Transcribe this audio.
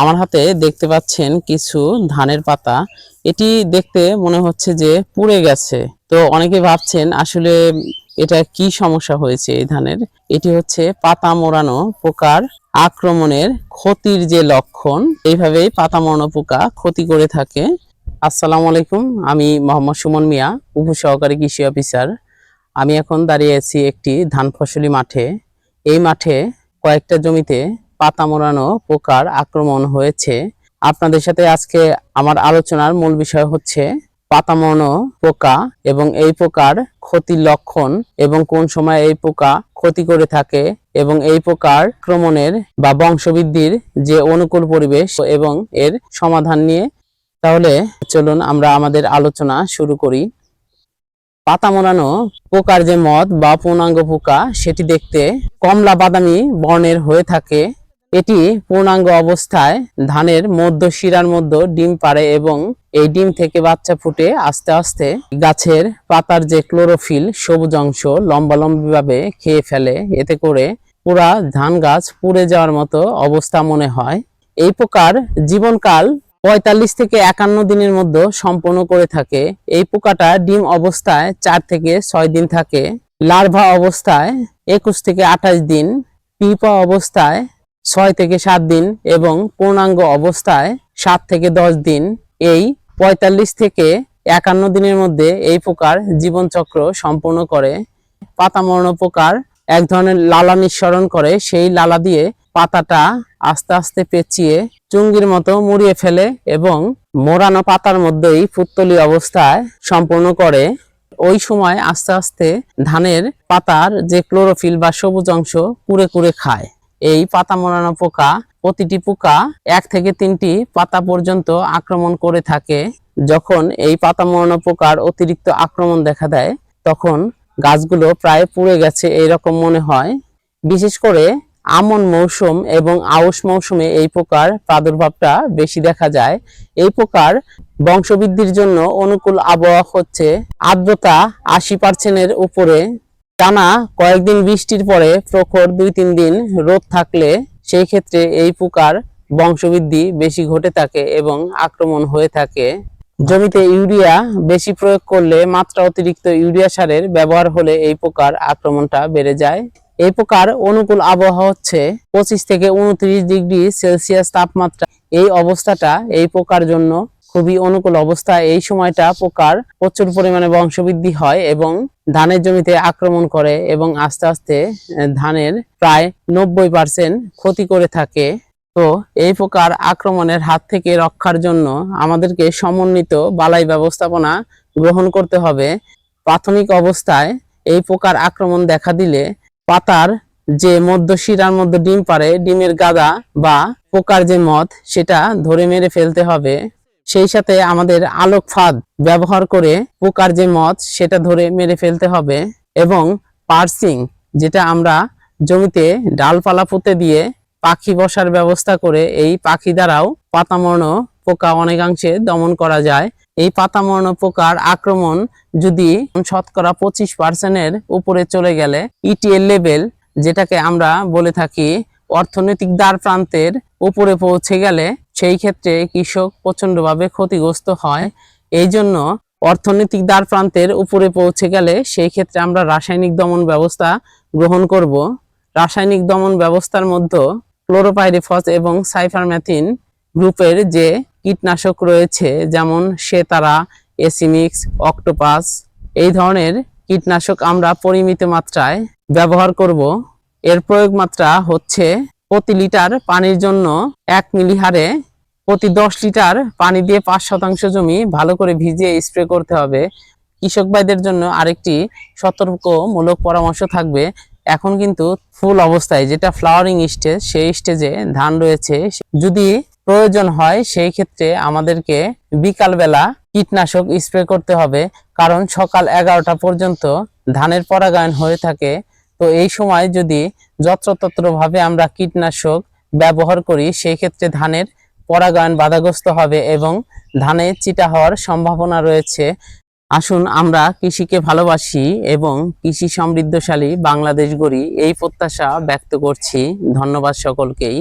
আমার হাতে দেখতে পাচ্ছেন কিছু ধানের পাতা। এটি দেখতে মনে হচ্ছে যে পুড়ে গেছে। তো অনেকে ভাবছেন আসলে এটা কি সমস্যা হয়েছে এই ধানের? এটি হচ্ছে পাতা মোড়ানো পোকার আক্রমণের ক্ষতির যে লক্ষণ, এইভাবেই পাতা মোড়ানো পোকা ক্ষতি করে থাকে। আসসালামু আলাইকুম, আমি মোহাম্মদ সুমন মিয়া, উপসহকারী কৃষি অফিসার। আমি এখন দাঁড়িয়ে আছি একটি ধান ফসলি মাঠে। এই মাঠে কয়েকটা জমিতে পাতা মোড়ানো পোকার আক্রমণ হয়েছে। আপনাদের সাথে আজকে আমার আলোচনার মূল বিষয় হচ্ছে পাতা মোড়ানো পোকা এবং এই পোকার ক্ষতির লক্ষণ এবং কোন সময় এই পোকা ক্ষতি করে থাকে এবং এই পোকার আক্রমণের বা বংশবৃদ্ধির যে অনুকূল পরিবেশ এবং এর সমাধান নিয়ে। তাহলে চলুন আমরা আমাদের আলোচনা শুরু করি। পাতা মোড়ানো পোকার যে মদ বা পূর্ণাঙ্গ পোকা, সেটি দেখতে কমলা বাদামি বর্ণের হয়ে থাকে। এটি পূর্ণাঙ্গ অবস্থায় ধানের মধ্য শিরার মধ্যে ডিম পাড়ে এবং এই ডিম থেকে বাচ্চা ফুটে আস্তে আস্তে গাছের পাতার যে ক্লোরোফিল সবুজ অংশ লম্বা লম্বিভাবে খেয়ে ফেলে, এতে করে পুরা ধান গাছ পুড়ে যাওয়ার মতো অবস্থা মনে হয়। এই পোকার জীবনকাল পঁয়তাল্লিশ থেকে একান্ন দিনের মধ্যে সম্পন্ন করে থাকে। এই পোকাটা ডিম অবস্থায় চার থেকে ছয় দিন থাকে। লার্ভা অবস্থায় একুশ থেকে আঠাশ দিন। পিপা অবস্থায় ছয় থেকে সাত দিন এবং পূর্ণাঙ্গ অবস্থায় সাত থেকে দশ দিন। এই পঁয়তাল্লিশ থেকে একান্ন দিনের মধ্যে এই পোকার জীবনচক্র সম্পূর্ণ করে। পাতা মরণ পোকার এক ধরনের লালা নিঃসরণ করে। সেই লালা দিয়ে পাতাটা আস্তে আস্তে পেঁচিয়ে চুঙ্গির মতো মুড়িয়ে ফেলে এবং মোড়ানো পাতার মধ্যেই ফুত্তলি অবস্থায় সম্পূর্ণ করে। ওই সময় আস্তে আস্তে ধানের পাতার যে ক্লোরোফিল বা সবুজ অংশ কুড়ে কুড়ে খায়। এই পাতা মোড়ানো পোকা প্রতিটি পোকা এক থেকে তিনটি পাতা পর্যন্ত আক্রমণ করে থাকে। যখন এই পাতা মোড়ানো পোকার অতিরিক্ত আক্রমণ দেখা দেয়, তখন গাছগুলো প্রায় পুড়ে গেছে এইরকম মনে হয়। বিশেষ করে আমন মৌসুম এবং আউশ মৌসুমে এই পোকার প্রাদুর্ভাবটা বেশি দেখা যায়। এই পোকার বংশবৃদ্ধির জন্য অনুকূল আবহাওয়া হচ্ছে। আর্দ্রতা আশি পার্সেন্টের উপরে টানা কয়েকদিন বৃষ্টির পরে প্রখর দুই তিন দিন রোদ থাকলে সেই ক্ষেত্রে এই পোকার বংশবৃদ্ধি বেশি ঘটে থাকে এবং আক্রমণ হয়ে থাকে। জমিতে ইউরিয়া বেশি প্রয়োগ করলে মাত্রা অতিরিক্ত ইউরিয়া সারের ব্যবহার হলে এই পোকার আক্রমণটা বেড়ে যায়। এই পোকার অনুকূল আবহাওয়া হচ্ছে পঁচিশ থেকে উনত্রিশ ডিগ্রি সেলসিয়াস তাপমাত্রা। এই অবস্থাটা এই পোকার জন্য খুবই অনুকূল অবস্থা। এই সময়টা পোকার প্রচুর পরিমাণে বংশবৃদ্ধি হয় এবং ধানের জমিতে আক্রমণ করে এবং আস্তে আস্তে ধানের প্রায় নব্বই পার্সেন্ট ক্ষতি করে থাকে। তো এই প্রকার আক্রমণের হাত থেকে রক্ষার জন্য আমাদেরকে সমন্বিত বালাই ব্যবস্থাপনা গ্রহণ করতে হবে। প্রাথমিক অবস্থায় এই প্রকার আক্রমণ দেখা দিলে পাতার যে মধ্য শিরার মধ্যে ডিম পারে ডিমের গাদা বা পোকার যে মদ, সেটা ধরে মেরে ফেলতে হবে। সেই সাথে আমাদের আলোক ফাঁদ ব্যবহার করে পোকার যে মদ, সেটা ধরে মেরে ফেলতে হবে এবং পার্সিং, যেটা আমরা জমিতে ডালপালা পুঁতে দিয়ে পাখি বসার ব্যবস্থা করে এই পাখি দ্বারাও পাতামর্ণ পোকা অনেকাংশে দমন করা যায়। এই পাতামর্ণ পোকার আক্রমণ যদি শতকরা পঁচিশ পার্সেন্টের উপরে চলে গেলে ইটিএল লেভেল যেটাকে আমরা বলে থাকি অর্থনৈতিক দ্বার প্রান্তের উপরে পৌঁছে গেলে সেই ক্ষেত্রে কৃষক প্রচন্ডভাবে ক্ষতিগ্রস্ত হয়। এই জন্য অর্থনৈতিক দ্বার প্রান্তের উপরে পৌঁছে গেলে সেই ক্ষেত্রে আমরা রাসায়নিক দমন ব্যবস্থা গ্রহণ করব। রাসায়নিক দমন ব্যবস্থার মধ্যে ক্লোরোপাইরিফস এবং সাইফারম্যাথিন গ্রুপের যে কীটনাশক রয়েছে, যেমন সেতারা, এসিমিক্স, অক্টোপাস, এই ধরনের কীটনাশক আমরা পরিমিত মাত্রায় ব্যবহার করব। এর প্রয়োগ মাত্রা হচ্ছে প্রতি লিটার পানির জন্য এক মিলি হারে প্রতি দশ লিটার পানি দিয়ে পাঁচ শতাংশ জমি ভালো করে ভিজিয়ে স্প্রে করতে হবে। কৃষক ভাইদের জন্য আরেকটি সতর্কমূলক পরামর্শ থাকবে। এখন কিন্তু ফুল অবস্থায় যেটা ফ্লাওয়ারিং স্টেজ সেই স্টেজে ধান রয়েছে। যদি প্রয়োজন হয়, সেই ক্ষেত্রে আমাদেরকে বিকালবেলা কীটনাশক স্প্রে করতে হবে। কারণ সকাল এগারোটা পর্যন্ত ধানের পরাগায়ন হয়ে থাকে। তো এই সময় যদি যত্রতত্রভাবে আমরা কীটনাশক ব্যবহার করি সেই ক্ষেত্রে ধানের পরাগায়ন বাধাগ্রস্ত হবে এবং ধানে চিটা হওয়ার সম্ভাবনা রয়েছে। আসুন আমরা কৃষিকে ভালোবাসি এবং কৃষি সমৃদ্ধশালী বাংলাদেশ গড়ি এই প্রত্যাশা ব্যক্ত করছি। ধন্যবাদ সকলকেই।